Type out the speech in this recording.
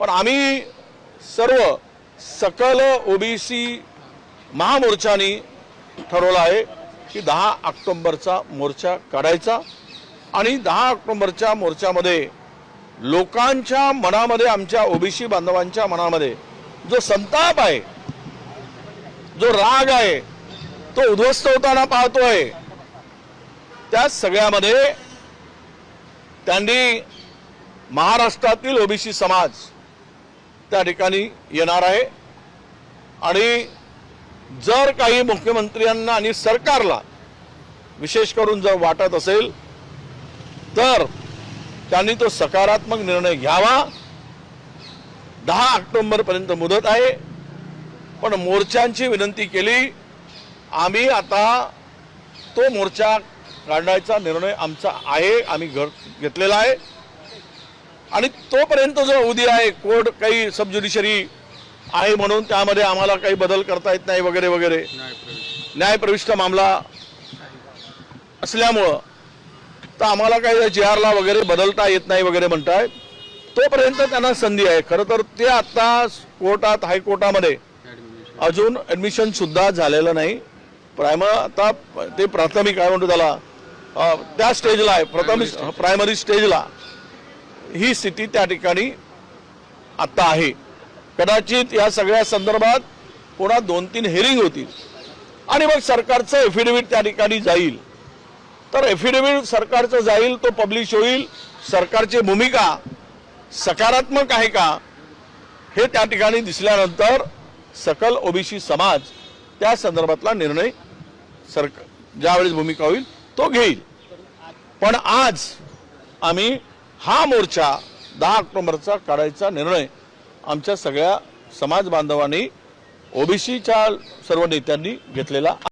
पण आम्ही सर्व सकल ओबीसी महामोर्चानी ठरवलं आहे की दहा ऑक्टोंबरचा मोर्चा काढायचा आणि दहा ऑक्टोंबरच्या मोर्चामध्ये लोकांच्या मनामध्ये आमच्या ओबीसी बांधवांच्या मनामध्ये जो संताप आहे जो राग आहे तो उद्ध्वस्त होताना पाहतोय त्या सगळ्यामध्ये त्यांनी महाराष्ट्रातील ओबीसी समाज त्या ठिकाणी येणार आहे. आणि जर काही मुख्यमंत्र्यांना आणि सरकारला विशेष करून जर वाटत असेल तर त्यांनी तो सकारात्मक निर्णय घ्यावा. दहा ऑक्टोंबरपर्यंत मुदत आहे. पण मोर्चांची विनंती केली आम्ही आता तो मोर्चा काढण्याचा निर्णय आमचा आहे आम्ही घर घेतलेला आहे. आणि तोपर्यंत जो उद्या आहे कोर्ट काही सब ज्युडिशरी आहे म्हणून त्यामध्ये आम्हाला काही बदल करता येत नाही वगैरे वगैरे. न्यायप्रविष्ट मामला असल्यामुळं तर आम्हाला काही जे आरला वगैरे बदलता येत नाही वगैरे म्हणतायत तोपर्यंत त्यांना संधी आहे. खरं तर ते आता कोर्टात हायकोर्टामध्ये अजून ऍडमिशन सुद्धा झालेलं नाही. प्रायम आता ते प्राथमिक काय म्हणतो त्याला. त्या स्टेजला आहे. प्रथम प्रायमरी स्टेजला ही स्थिती त्या ठिकाणी आत्ता आहे. कदाचित या सगळ्या संदर्भात पुन्हा दोन तीन हेरिंग होतील. आणि मग सरकारचं एफिडेव्हिट त्या ठिकाणी जाईल. तर एफिडेव्हिट सरकारचं जाईल तो पब्लिश होईल. सरकारची भूमिका सकारात्मक आहे का? हे त्या ठिकाणी दिसल्यानंतर सकल ओबीसी समाज त्या संदर्भातला निर्णय सरकार ज्यावेळेस भूमिका होईल तो घेईल. पण आज आम्ही हा मोर्चा दहा ऑक्टोबरचा काढायचा निर्णय आमच्या सगळ्या समाज बांधवांनी ओबीसीच्या सर्व नेत्यांनी घेतलेला